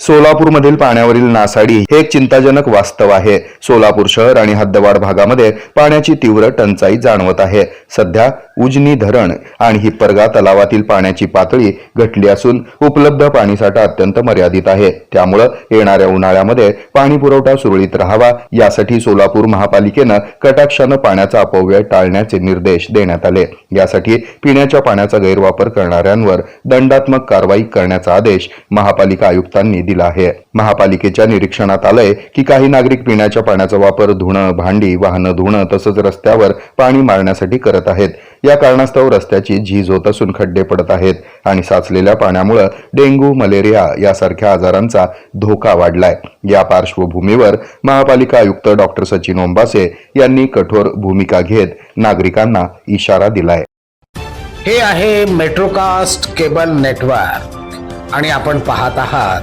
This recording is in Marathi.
सोलापूरमधील पाण्यावरील नासाडी हे एक चिंताजनक वास्तव आहे. सोलापूर शहर आणि हद्दवाड भागामध्ये पाण्याची तीव्र टंचाई जाणवत आहे. सध्या उजनी धरण आणि हिप्परगा तलावातील पाण्याची पातळी घटली असून उपलब्ध पाणीसाठा अत्यंत मर्यादित आहे. त्यामुळं येणाऱ्या उन्हाळ्यामध्ये पाणी पुरवठा सुरळीत राहावा यासाठी सोलापूर महापालिकेनं कटाक्षानं पाण्याचा अपव्यय टाळण्याचे निर्देश देण्यात आले. यासाठी पिण्याच्या पाण्याचा गैरवापर करणाऱ्यांवर दंडात्मक कारवाई करण्याचा आदेश महापालिका आयुक्तांनी दिला. आहे. महापालिकेच्या निरीक्षणात आलंय की काही नागरिक पिण्याच्या पाण्याचा वापर धुणं भांडी वाहनं धुणं तसंच रस्त्यावर पाणी मारण्यासाठी करत आहेत. या कारणास्तव रस्त्याची झीज होत असून खड्डे पडत आहेत आणि साचलेल्या पाण्यामुळे डेंग्यू मलेरिया यासारख्या आजारांचा धोका वाढलाय. या पार्श्वभूमीवर महापालिका आयुक्त डॉक्टर सचिन ओंबासे यांनी कठोर भूमिका घेत नागरिकांना इशारा दिलाय. हे आहे मेट्रोकास्ट केबल नेटवर्क आणि आपण पाहत आहात